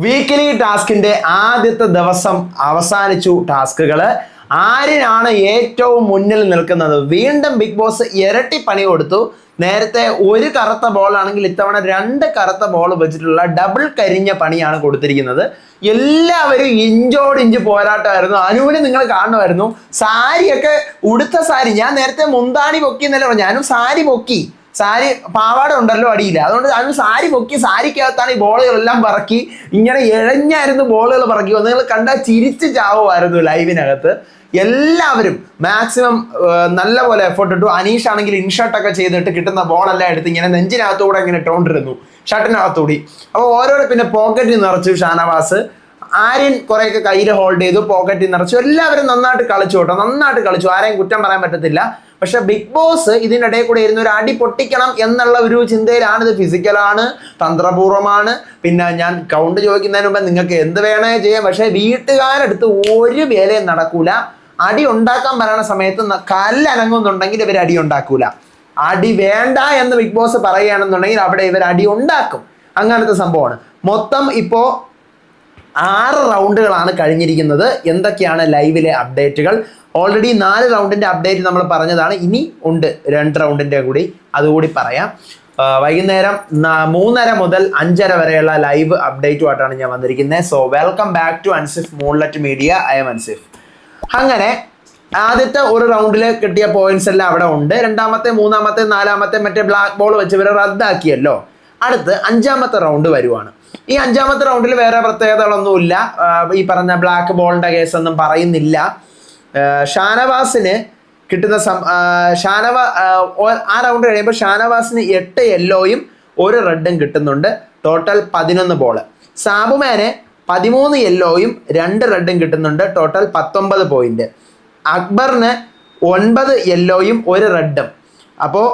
Weekly ടാസ്കിന്റെ ആദ്യത്തെ ദിവസം അവസാനിച്ചു ടാസ്കുകൾ ആരിനാണ് ഏറ്റവും മുന്നിൽ നിൽക്കുന്നത്. വീണ്ടും ബിഗ് ബോസ് ഇരട്ടി പണി കൊടുത്തു. നേരത്തെ ഒരു കറുത്ത ബോൾ ആണെങ്കിൽ ഇത്തവണ രണ്ട് കറുത്ത ബോൾ വെച്ചിട്ടുള്ള ഡബിൾ കരിഞ്ഞ പണിയാണ് കൊടുത്തിരിക്കുന്നത്. എല്ലാവരും ഇഞ്ചോട് ഇഞ്ച് പോരാട്ടമായിരുന്നു. അനുവിനെ നിങ്ങൾ കാണുമായിരുന്നു. സാരിയൊക്കെ ഉടുത്ത സാരി. ഞാൻ നേരത്തെ മുന്താണി പൊക്കി എന്നല്ലേ ഞാനും സാരി പൊക്കി. സാരി പാവാട ഉണ്ടല്ലോ അടിയില്ല. അതുകൊണ്ട് അതിന് സാരി പൊക്കി സാരിക്കകത്താണ് ഈ ബോളുകളെല്ലാം പറക്കി ഇങ്ങനെ ഇഴഞ്ഞായിരുന്നു ബോളുകൾ പറക്കി വന്ന് നിങ്ങൾ കണ്ടാൽ ചിരിച്ച് ചാവുമായിരുന്നു ലൈവിനകത്ത്. എല്ലാവരും മാക്സിമം നല്ല പോലെ എഫേർട്ട് ഇട്ടു. അനീഷ് ആണെങ്കിൽ ഇൻഷർട്ടൊക്കെ ചെയ്തിട്ട് കിട്ടുന്ന ബോളെല്ലാം എടുത്ത് ഇങ്ങനെ നെഞ്ചിനകത്തൂടെ ഇങ്ങനെ ഇട്ടുകൊണ്ടിരുന്നു ഷർട്ടിനകത്തൂടി അപ്പോൾ ഓരോരോ പിന്നെ പോക്കറ്റിൽ നിറച്ചു ഷാനവാസ്. ആര്യൻ കുറേയൊക്കെ കയ്യിൽ ഹോൾഡ് ചെയ്തു പോക്കറ്റിൽ നിറച്ചു. എല്ലാവരും നന്നായിട്ട് കളിച്ചു കേട്ടോ. നന്നായിട്ട് കളിച്ചു. ആരെയും കുറ്റം പറയാൻ പറ്റത്തില്ല. പക്ഷെ ബിഗ് ബോസ് ഇതിനിടയിൽ കൂടെ ഇരുന്ന് ഒരു അടി പൊട്ടിക്കണം എന്നുള്ള ഒരു ചിന്തയിലാണ്. ഇത് ഫിസിക്കലാണ് തന്ത്രപൂർവമാണ് പിന്നെ ഞാൻ കൗണ്ട് ചോദിക്കുന്നതിന് മുമ്പ് നിങ്ങൾക്ക് എന്ത് വേണേ ചെയ്യാം. പക്ഷേ വീട്ടുകാരെടുത്ത് ഒരു വേലയും നടക്കൂല. അടി ഉണ്ടാക്കാൻ പറയുന്ന സമയത്ത് കല്ലനങ്ങുന്നുണ്ടെങ്കിൽ ഇവർ അടി ഉണ്ടാക്കൂല. അടി വേണ്ട എന്ന് ബിഗ് ബോസ് പറയുകയാണെന്നുണ്ടെങ്കിൽ അവിടെ ഇവർ അടി ഉണ്ടാക്കും. അങ്ങനത്തെ സംഭവമാണ്. മൊത്തം ഇപ്പോൾ ആറ് റൗണ്ടുകളാണ് കഴിഞ്ഞിരിക്കുന്നത്. എന്തൊക്കെയാണ് ലൈവിലെ അപ്ഡേറ്റുകൾ? ഓൾറെഡി നാല് റൗണ്ടിന്റെ അപ്ഡേറ്റ് നമ്മൾ പറഞ്ഞതാണ്. ഇനി ഉണ്ട് രണ്ട് റൗണ്ടിന്റെ കൂടി. അതുകൂടി പറയാം. വൈകുന്നേരം മൂന്നര മുതൽ അഞ്ചര വരെയുള്ള ലൈവ് അപ്ഡേറ്റുമായിട്ടാണ് ഞാൻ വന്നിരിക്കുന്നത്. So welcome back to Ansif Moonlet media I'm Ansif അങ്ങനെ ആദ്യത്തെ ഒരു റൗണ്ടിൽ കിട്ടിയ പോയിന്റ്സ് എല്ലാം അവിടെ ഉണ്ട്. രണ്ടാമത്തെ മൂന്നാമത്തെ നാലാമത്തെ മറ്റേ ബ്ലാക്ക് ബോൾ വെച്ച് ഇവരെ റദ്ദാക്കിയല്ലോ. അടുത്ത് അഞ്ചാമത്തെ റൗണ്ട് വരുവാണ്. ഈ അഞ്ചാമത്തെ റൗണ്ടിൽ വേറെ പ്രത്യേകതകളൊന്നുമില്ല. ഈ പറഞ്ഞ ബ്ലാക്ക് ബോളിന്റെ കേസൊന്നും പറയുന്നില്ല. ഷാനവാസിന് കിട്ടുന്ന സം ഷാനവാ ആ റൗണ്ട് കഴിയുമ്പോൾ ഷാനവാസിന് എട്ട് യെല്ലോയും ഒരു റെഡും കിട്ടുന്നുണ്ട്. ടോട്ടൽ പതിനൊന്ന് ബോൾ സാബുമാന് പതിമൂന്ന് യെല്ലോയും രണ്ട് റെഡും കിട്ടുന്നുണ്ട്. ടോട്ടൽ പത്തൊമ്പത് പോയിന്റ് അക്ബറിന് ഒൻപത് യെല്ലോയും ഒരു റെഡും അപ്പോൾ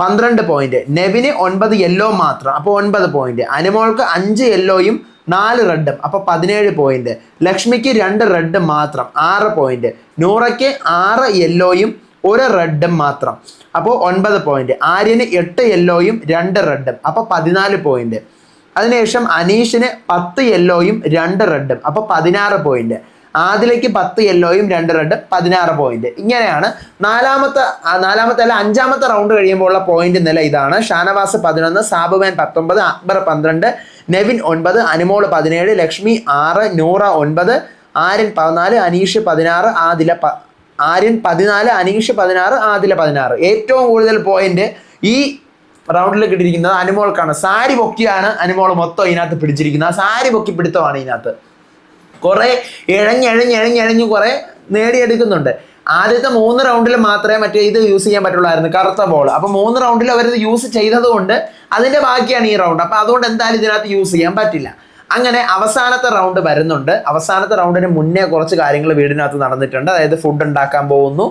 പന്ത്രണ്ട് പോയിന്റ് നെവിന് ഒൻപത് യെല്ലോ മാത്രം. അപ്പോൾ ഒൻപത് പോയിന്റ് അനുമോൾക്ക് അഞ്ച് യെല്ലോയും നാല് റെഡും. അപ്പോൾ പതിനേഴ് പോയിന്റ് ലക്ഷ്മിക്ക് രണ്ട് റെഡ് മാത്രം. ആറ് പോയിന്റ് നൂറയ്ക്ക് ആറ് യെല്ലോയും ഒരു റെഡും മാത്രം. അപ്പോൾ ഒൻപത് പോയിന്റ് ആര്യന് എട്ട് യെല്ലോയും രണ്ട് റെഡും. അപ്പോൾ പതിനാല് പോയിന്റ് അതിനുശേഷം അനീഷിന് പത്ത് യെല്ലോയും രണ്ട് റെഡും. അപ്പോൾ പതിനാറ് പോയിന്റ് ആദിലേക്ക് പത്ത് യെല്ലോയും രണ്ട് റെഡ് പതിനാറ് പോയിന്റ് ഇങ്ങനെയാണ് നാലാമത്തെ നാലാമത്തെ അല്ല അഞ്ചാമത്തെ റൗണ്ട് കഴിയുമ്പോൾ ഉള്ള പോയിന്റ് നില ഇതാണ്. ഷാനവാസ് പതിനൊന്ന് സാബുമാൻ പത്തൊമ്പത് അക്ബർ പന്ത്രണ്ട് നെവിൻ ഒൻപത് അനുമോൾ പതിനേഴ് ലക്ഷ്മി ആറ് നൂറ ഒൻപത് ആര്യൻ പതിനാല് അനീഷ് പതിനാറ് ആദില പ ആര്യൻ പതിനാല് അനീഷ് പതിനാറ് ആദില പതിനാറ്. ഏറ്റവും കൂടുതൽ പോയിന്റ് ഈ റൗണ്ടിൽ കിട്ടിയിരിക്കുന്നത് അനുമോൾക്കാണ്. സാരി പൊക്കിയാണ് അനുമോൾ മൊത്തം ഇതിനകത്ത് പിടിച്ചിരിക്കുന്നത്. സാരി പൊക്കി പിടുത്തമാണ് ഇതിനകത്ത്. കുറെ ഇഴഞ്ഞിഴഞ്ഞ് ഇഴഞ്ഞിഴഞ്ഞ് കുറെ നേടിയെടുക്കുന്നുണ്ട്. ആദ്യത്തെ മൂന്ന് റൗണ്ടിൽ മാത്രമേ മറ്റേ ഇത് യൂസ് ചെയ്യാൻ പറ്റുള്ളായിരുന്നു കറുത്ത ബോൾ അപ്പൊ മൂന്ന് റൗണ്ടിൽ അവരിത് യൂസ് ചെയ്തതുകൊണ്ട് അതിന്റെ ബാക്കിയാണ് ഈ റൗണ്ട് അപ്പൊ അതുകൊണ്ട് എന്തായാലും ഇതിനകത്ത് യൂസ് ചെയ്യാൻ പറ്റില്ല. അങ്ങനെ അവസാനത്തെ റൗണ്ട് വരുന്നുണ്ട്. അവസാനത്തെ റൗണ്ടിന് മുന്നേ കുറച്ച് കാര്യങ്ങൾ വീടിനകത്ത് നടന്നിട്ടുണ്ട്. അതായത് ഫുഡ് ഉണ്ടാക്കാൻ പോകുന്നു.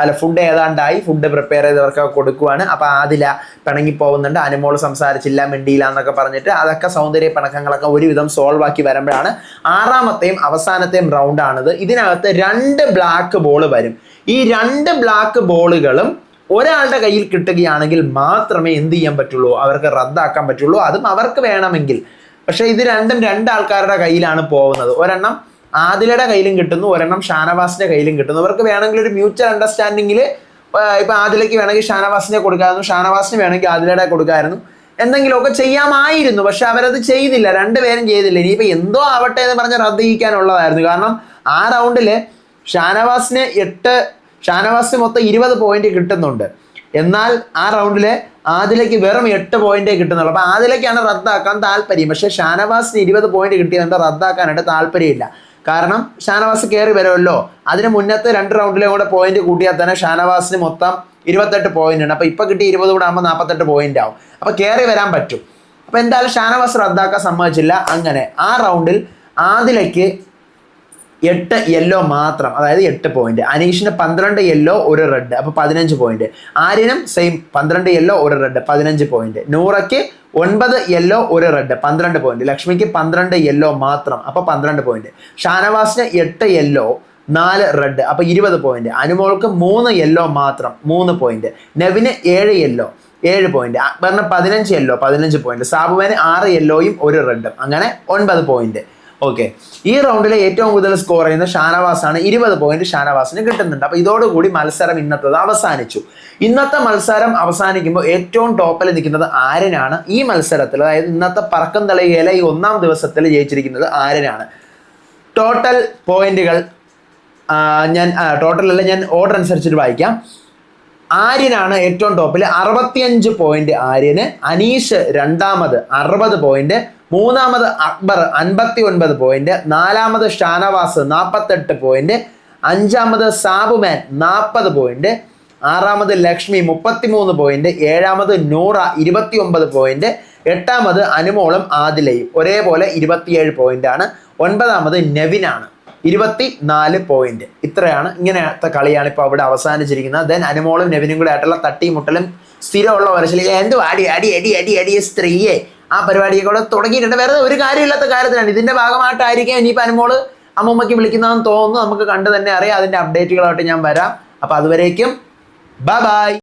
അല്ല ഫുഡ് ഏതാണ്ടായി? ഫുഡ് പ്രിപ്പയർ ചെയ്തവർക്കൊക്കെ കൊടുക്കുവാണ്. അപ്പോൾ ആദില പിണങ്ങി പോകുന്നുണ്ട്. അനുമോൾ സംസാരിച്ചില്ല മിണ്ടിയില്ല എന്നൊക്കെ പറഞ്ഞിട്ട് അതൊക്കെ സൗന്ദര്യ പിണക്കങ്ങളൊക്കെ ഒരുവിധം സോൾവ് ആക്കി വരുമ്പോഴാണ് ആറാമത്തെയും അവസാനത്തെയും റൗണ്ടാണിത് ഇതിനകത്ത് രണ്ട് ബ്ലാക്ക് ബോൾ വരും. ഈ രണ്ട് ബ്ലാക്ക് ബോളുകളും ഒരാളുടെ കയ്യിൽ കിട്ടുകയാണെങ്കിൽ മാത്രമേ എന്ത് ചെയ്യാൻ പറ്റുള്ളൂ? അവർക്ക് റദ്ദാക്കാൻ പറ്റുള്ളൂ. അതും അവർക്ക് വേണമെങ്കിൽ. പക്ഷേ ഇത് രണ്ടും രണ്ട് ആൾക്കാരുടെ കയ്യിലാണ് പോകുന്നത്. ഒരെണ്ണം ആദിലയുടെ കയ്യിലും കിട്ടുന്നു ഒരെണ്ണം ഷാനവാസിന്റെ കയ്യിലും കിട്ടുന്നു. അവർക്ക് വേണമെങ്കിൽ ഒരു മ്യൂച്വൽ അണ്ടർസ്റ്റാൻഡിങ്ങിൽ ഇപ്പൊ ആദിലയ്ക്ക് വേണമെങ്കിൽ ഷാനവാസിനെ കൊടുക്കാമായിരുന്നു ഷാനവാസിന് വേണമെങ്കിൽ ആദിലയുടെ കൊടുക്കാമായിരുന്നു എന്തെങ്കിലുമൊക്കെ ചെയ്യാമായിരുന്നു പക്ഷെ അവരത് ചെയ്തില്ല. രണ്ടുപേരും ചെയ്തില്ല. ഇനിയിപ്പോൾ എന്തോ ആവട്ടെ എന്ന് പറഞ്ഞ് റദ്ദ് ചെയ്യിക്കാനുള്ളതായിരുന്നു കാരണം ആ റൗണ്ടിൽ ഷാനവാസിന് എട്ട് ഷാനവാസിന് മൊത്തം ഇരുപത് പോയിന്റ് കിട്ടുന്നുണ്ട്. എന്നാൽ ആ റൗണ്ടിൽ ആദിലേക്ക് വെറും എട്ട് പോയിന്റേ കിട്ടുന്നുള്ളൂ. അപ്പൊ ആദിലേക്കാണ് റദ്ദാക്കാൻ താല്പര്യം. പക്ഷേ ഷാനവാസിന് ഇരുപത് പോയിന്റ് കിട്ടിയതുകൊണ്ട് റദ്ദാക്കാനായിട്ട് താല്പര്യമില്ല. കാരണം ഷാനവാസ് കയറി വരുമല്ലോ. അതിന് മുന്നത്തെ രണ്ട് റൗണ്ടിലും കൂടെ പോയിന്റ് കൂട്ടിയാൽ തന്നെ ഷാനവാസിന് മൊത്തം ഇരുപത്തെട്ട് പോയിന്റ് ഉണ്ട്. അപ്പൊ ഇപ്പൊ കിട്ടി ഇരുപത് കൂടെ ആകുമ്പോൾ നാൽപ്പത്തെട്ട് പോയിന്റ് ആവും. അപ്പൊ കയറി വരാൻ പറ്റും. അപ്പൊ എന്തായാലും ഷാനവാസ് റദ്ദാക്കാൻ സമ്മതിച്ചില്ല. അങ്ങനെ ആ റൗണ്ടിൽ ആദിലേക്ക് എട്ട് യെല്ലോ മാത്രം അതായത് എട്ട് പോയിന്റ് അനീഷിന് പന്ത്രണ്ട് യെല്ലോ ഒരു റെഡ് അപ്പൊ പതിനഞ്ച് പോയിന്റ് ആര്യനും സെയിം പന്ത്രണ്ട് യെല്ലോ ഒരു റെഡ് പതിനഞ്ച് പോയിന്റ് നൂറയ്ക്ക് ഒൻപത് യെല്ലോ ഒരു റെഡ് പന്ത്രണ്ട് പോയിന്റ് ലക്ഷ്മിക്ക് പന്ത്രണ്ട് യെല്ലോ മാത്രം അപ്പൊ പന്ത്രണ്ട് പോയിന്റ് ഷാനവാസിന് എട്ട് യെല്ലോ നാല് റെഡ് അപ്പൊ ഇരുപത് പോയിന്റ് അനുമോൾക്ക് മൂന്ന് യെല്ലോ മാത്രം മൂന്ന് പോയിന്റ് നെവിന് ഏഴ് യെല്ലോ ഏഴ് പോയിന്റ് അക്ബറിന് പതിനഞ്ച് യെല്ലോ പതിനഞ്ച് പോയിന്റ് സാബുവിന് ആറ് യെല്ലോയും ഒരു റെഡും അങ്ങനെ ഒൻപത് പോയിന്റ് ഓക്കെ ഈ റൗണ്ടിലെ ഏറ്റവും കൂടുതൽ സ്കോർ ചെയ്യുന്ന ഷാനവാസാണ് ഇരുപത് പോയിന്റ് ഷാനവാസിന് കിട്ടുന്നുണ്ട്. അപ്പൊ ഇതോടുകൂടി മത്സരം ഇന്നത്തത് അവസാനിച്ചു. ഇന്നത്തെ മത്സരം അവസാനിക്കുമ്പോൾ ഏറ്റവും ടോപ്പിൽ നിൽക്കുന്നത് ആരനാണ് ഈ മത്സരത്തിൽ അതായത് ഇന്നത്തെ പറക്കം തളയുകയിലെ ഈ ഒന്നാം ദിവസത്തിൽ ജയിച്ചിരിക്കുന്നത് ആരനാണ് ടോട്ടൽ പോയിന്റുകൾ ഞാൻ ടോട്ടൽ അല്ല ഞാൻ ഓർഡർ അനുസരിച്ചിട്ട് വായിക്കാം. ആര്യനാണ് ഏറ്റവും ടോപ്പിൽ അറുപത്തിയഞ്ച് പോയിന്റ് ആര്യന് അനീഷ് രണ്ടാമത് അറുപത് പോയിന്റ് മൂന്നാമത് അക്ബർ അൻപത്തി ഒൻപത് പോയിന്റ് നാലാമത് ഷാനവാസ് നാൽപ്പത്തെട്ട് പോയിന്റ് അഞ്ചാമത് സാബുമാൻ നാൽപ്പത് പോയിന്റ് ആറാമത് ലക്ഷ്മി മുപ്പത്തിമൂന്ന് പോയിന്റ് ഏഴാമത് നൂറ ഇരുപത്തി ഒമ്പത് പോയിന്റ് എട്ടാമത് അനുമോളും ആദിലയും ഒരേപോലെ ഇരുപത്തിയേഴ് പോയിന്റ് ആണ്. ഒൻപതാമത് നെവിനാണ് ഇരുപത്തി നാല് പോയിന്റ് ഇത്രയാണ് ഇങ്ങനത്തെ കളിയാണ് ഇപ്പോൾ അവിടെ അവസാനിച്ചിരിക്കുന്നത്. ദെൻ അനുമോളും നെവിനും കൂടെ ആയിട്ടുള്ള തട്ടിമുട്ടലും സ്ഥിരമുള്ള വരച്ചില്ല എന്തു അടി അടി അടി അടി അടി സ്ത്രീയെ ആ പരിപാടിയൊക്കെ അവിടെ തുടങ്ങിയിട്ടുണ്ട്. വേറെ ഒരു കാര്യമില്ലാത്ത കാര്യത്തിലാണ്. ഇതിന്റെ ഭാഗമായിട്ടായിരിക്കും ഇനിയിപ്പോൾ അനുമോൾ അമ്മൂമ്മയ്ക്ക് വിളിക്കുന്നതെന്ന് തോന്നുന്നു. നമുക്ക് കണ്ടു തന്നെ അറിയാം. അതിന്റെ അപ്ഡേറ്റുകളായിട്ട് ഞാൻ വരാം. അപ്പോൾ അതുവരേക്കും. Bye bye